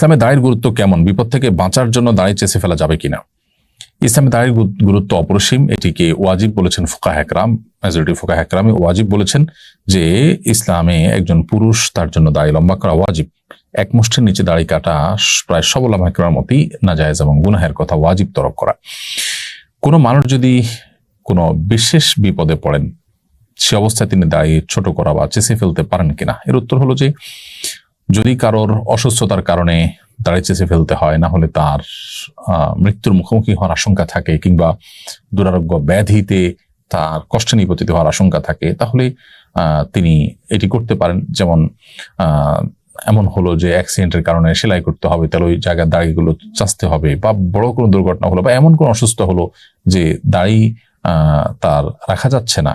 ইসলামে দায়ের গুরুত্ব কেমন? বিপদ থেকে বাঁচার জন্য দাঁড়িয়ে চেষে ফেলা যাবে কিনা? ইসলামে দায়ের গুরুত্ব অপরিসীম। এটিকে ওয়াজিব বলেছেন ফোকা হ্যাকরাম মেজরিটি ফোকা হ্যাকরামে ওয়াজিব বলেছেন যে, ইসলামে একজন পুরুষ তার জন্য দাড়ি লম্বা করা ওয়াজিব। এক মুষ্টির নিচে দাড়ি কাটা প্রায় সবল হ্যাকরার মতোই নাজায়েজ এবং গুনাহের কথা ওয়াজিব তরক করা। কোনো মানুষ যদি কোনো বিশেষ বিপদে পড়েন, সে অবস্থায় তিনি দাঁড়িয়ে ছোট করা বা চেঁচে ফেলতে পারেন কিনা? এর উত্তর হলো যে যদি কারোর অসুস্থতার কারণে দাঁড়িয়ে চেঁচে ফেলতে হয়, না হলে তার মৃত্যুর মুখোমুখি হওয়ার আশঙ্কা থাকে কিংবা দুরারোগ্য ব্যাধিতে তার কষ্টে নিপতিত হওয়ার আশঙ্কা থাকে, তাহলে তিনি এটি করতে পারেন। যেমন এমন হলো যে অ্যাক্সিডেন্টের কারণে সেলাই করতে হবে, তাহলে ওই জায়গার দাড়িগুলো চাচতে হবে বা বড় কোনো দুর্ঘটনা হলো বা এমন কোনো অসুস্থ হলো যে দাড়ি তার রাখা যাচ্ছে না।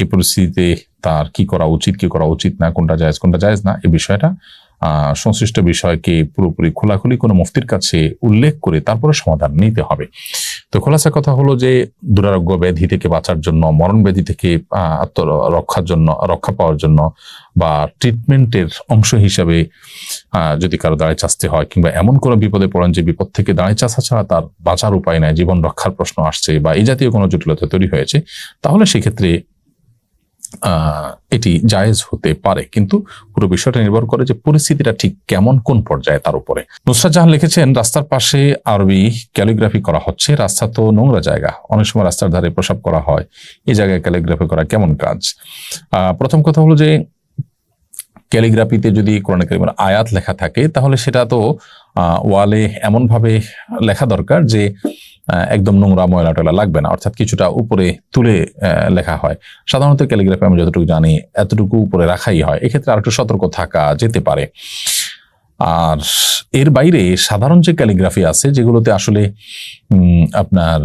এই পরিস্থিতিতে তার কি করা উচিত, কি করা উচিত না, কোনটা জায়েজ কোনটা জায়েজ না, এই বিষয়টা সংশ্লিষ্ট বিষয়কে পুরোপুরি খোলাখুলি কোনো মুফতির কাছে উল্লেখ করে তারপরে সমাধান নিতে হবে। তো খোলাসা কথা হলো যে, দুরারোগ্য ব্যাধি থেকে বাঁচার জন্য, মরণ ব্যাধি থেকে আত্মরক্ষার জন্য, রক্ষা পাওয়ার জন্য বা ট্রিটমেন্টের অংশ হিসাবে যদি কারও দাঁড়িয়ে চাচতে হয় কিংবা এমন কোনো বিপদে পড়েন যে বিপদ থেকে দাঁড়িয়ে চাষা ছাড়া তার বাঁচার উপায় নাই, জীবন রক্ষার প্রশ্ন আসছে বা এই জাতীয় কোনো জটিলতা তৈরি হয়েছে, তাহলে সেক্ষেত্রে এটি জায়েজ হতে পারে। কিন্তু পুরো বিষয়টা নির্ভর করে যে পরিস্থিতিটা ঠিক কেমন, কোন পর্যায়ে তার উপরে। নুসরাত জাহান লিখেছেন, রাস্তার পাশে আরবি ক্যালিগ্রাফি করা হচ্ছে, রাস্তা তো নোংরা জায়গা। অনেক সময় রাস্তার ধারে প্রসাব করা হয়, এই জায়গায় ক্যালিগ্রাফি করা কেমন কাজ? প্রথম কথা হলো যে, ক্যালিগ্রাফিতে যদি কোরআন কারিমের আয়াত লেখা থাকে, তাহলে সেটা তো ওয়ালে এমনভাবে লেখা দরকার যে একদম নোংরা ময়লা টয়লা লাগবে না, অর্থাৎ কিছুটা উপরে তুলে লেখা হয়। সাধারণত ক্যালিগ্রাফি আমি যতটুকু জানি, এতটুকু উপরে রাখাই হয়। এক্ষেত্রে আর একটু সতর্ক থাকা যেতে পারে। আর এর বাইরে সাধারণ যে ক্যালিগ্রাফি আছে, যেগুলোতে আসলে আপনার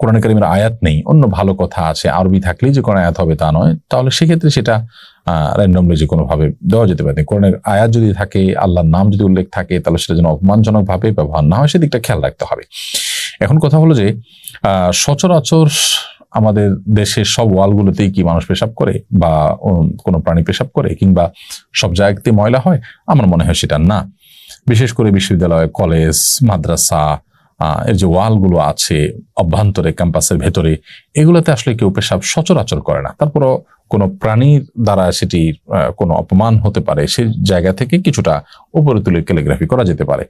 কোরআন কারিমের আয়াত নেই, অন্য ভালো কথা আছে, আরবি থাকলেই যে কোনো আয়াত হবে তা নয়, তাহলে সেক্ষেত্রে সেটা র্যান্ডমলি যে কোনো ভাবে দেওয়া যেতে পারে। কোরআনের আয়াত যদি থাকে, আল্লাহর নাম যদি উল্লেখ থাকে, তাহলে সেটা যেন অপমানজনক ভাবে ব্যবহার না হয়, সেদিকটা খেয়াল রাখতে হবে। এখন কথা হলো যে সচরাচর আমাদের দেশের সব ওয়ালগুলোতেই কি মানুষ পেশাব করে বা কোনো প্রাণী পেশাব করে কিংবা সব জায়গাতে ময়লা হয়? আমার মনে হয় সেটা না। বিশেষ করে বিশ্ববিদ্যালয়, কলেজ, মাদ্রাসা এর যে ওয়ালগুলো আছে, অভ্যন্তরে, ক্যাম্পাসের ভেতরে, এগুলোতে আসলে কেউ পেশাব সচরাচর করে না। তারপরও কোনো প্রাণীর দ্বারা সেটি কোনো অপমান হতে পারে সেই জায়গা থেকে কিছুটা উপরে তুলে ক্যালিগ্রাফি করা যেতে পারে।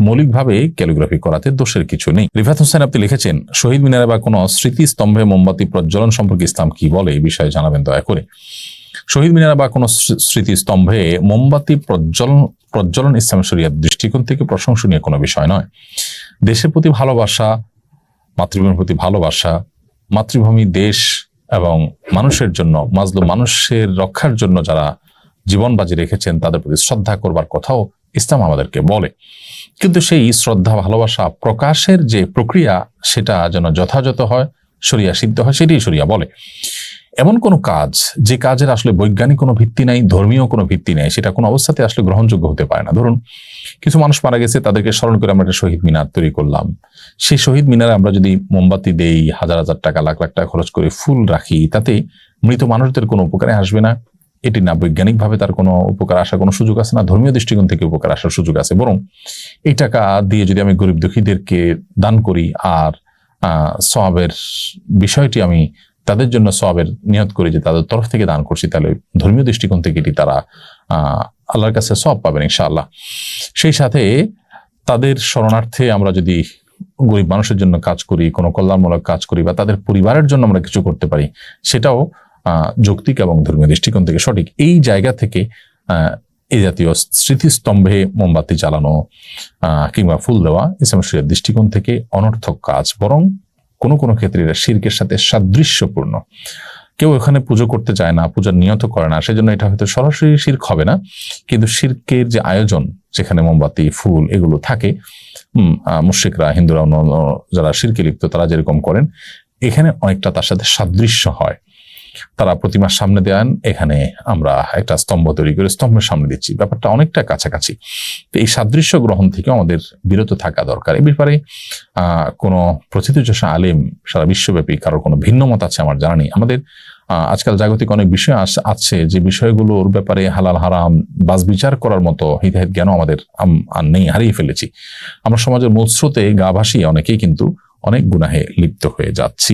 মৌলিকভাবে ক্যালিগ্রাফি করাতে দোষের কিছু নেই। রিফাত হোসেন আপনি লিখেছেন, শহীদ মিনারে বা কোনো স্মৃতিস্তম্ভে মোমবাতি প্রজ্বলন সম্পর্কে ইসলাম কি বলে? এই বিষয়ে জানাবেন দয়া করে। শহীদ মিনার বা কোনো স্মৃতিস্তম্ভে মোমবাতি প্রজ্বলন প্রজ্বলন ইসলাম শরিয়ার দৃষ্টিকোণ থেকে প্রশংসনীয় কোনো বিষয় নয়। দেশের প্রতি ভালোবাসা, মাতৃভূমির প্রতি ভালোবাসা, মাতৃভূমি, দেশ এবং মানুষের জন্য, মাজলুম মানুষের রক্ষার জন্য যারা জীবন বাজি রেখেছেন, তাদের প্রতি শ্রদ্ধা করবার কথাও ইসলাম আমাদেরকে বলে। কিন্তু সেই শ্রদ্ধা, ভালোবাসা, প্রকাশের যে প্রক্রিয়া, সেটা যেন যথাযথ হয় সরিয়া সিদ্ধ হয়, সেটাই সরিয়া বলে। এমন কোনো কাজ, যে কাজের আসলে বৈজ্ঞানিক কোনো ভিত্তি নাই, ধর্মীয় কোনো ভিত্তি নেই, সেটা কোনো অবস্থাতে আসলে গ্রহণযোগ্য হতে পারে না। ধরুন, কিছু মানুষ মারা গেছে, তাদেরকে স্মরণ করে আমরা একটা শহীদ মিনার তৈরি করলাম। সেই শহীদ মিনারে আমরা যদি মোমবাতি দেই, হাজার হাজার টাকা, লাখ লাখ টাকা খরচ করে ফুল রাখি, তাতে মৃত মানুষদের কোনো উপকারে আসবে না। এটি না বৈজ্ঞানিকভাবে তার কোনো উপকার আসার কোনো সুযোগ আছে না, ধর্মীয় দৃষ্টিকোণ থেকে উপকার আসার সুযোগ আছে। বরং এই টাকা দিয়ে যদি আমি গরিব দুঃখীদেরকে দান করি আর সবের বিষয়টি আমি তাদের জন্য সবের নিয়ত করি যে তাদের তরফ থেকে দান করছি, তাহলে ধর্মীয় দৃষ্টিকোণ থেকে এটি তারা আল্লাহর কাছে সব পাবেন ইনশাআল্লাহ। সেই সাথে তাদের শরণার্থে আমরা যদি গরিব মানুষের জন্য কাজ করি, কোনো কল্যাণমূলক কাজ করি বা তাদের পরিবারের জন্য আমরা কিছু করতে পারি, সেটাও যৌক্তিক এবং ধর্মীয় দৃষ্টিকোণ থেকে সঠিক। এই জায়গা থেকে এই জাতীয় স্মৃতিস্তম্ভে মোমবাতি জ্বালানো কিংবা ফুল দেওয়া ইসলাম দৃষ্টিকোণ থেকে অনর্থক কাজ। বরং কোনো কোনো ক্ষেত্রে এটা শির্কের সাথে সাদৃশ্যপূর্ণ। কেউ এখানে পুজো করতে চায় না পূজার নিয়ত করে না, সেজন্য এটা হয়তো সরাসরি শির্ক হবে না। কিন্তু শির্কের যে আয়োজন, যেখানে মোমবাতি, ফুল এগুলো থাকে হম মুশ্রিকরা, হিন্দুরা অন্য যারা শিরকে লিপ্ত, তারা যেরকম করেন, এখানে অনেকটা তার সাথে সাদৃশ্য হয়। তারা প্রতিমার সামনে দেন এখানে আমরা একটা স্তম্ভ তৈরি করে স্তম্ভের সামনে দিচ্ছি। ব্যাপারটা অনেকটা কাছাকাছি। তো এই সাদৃশ্য গ্রহণ থেকে আমাদের বিরত থাকা দরকার। এই ব্যাপারে কোনো প্রথিতযশা আলেম সারা বিশ্বব্যাপী কারোর কোনো ভিন্ন মত আছে আমার জানা নেই। আমাদের আজকাল জাগতিক অনেক বিষয় আছে যে বিষয়গুলোর ব্যাপারে হালাল, হারাম বাস বিচার করার মতো হিতাহিত জ্ঞান আমাদের আম- আর নেই, হারিয়ে ফেলেছি। আমরা সমাজের মূল স্রোতে গা ভাসিয়ে অনেকেই কিন্তু অনেক গুনাহে লিপ্ত হয়ে যাচ্ছি।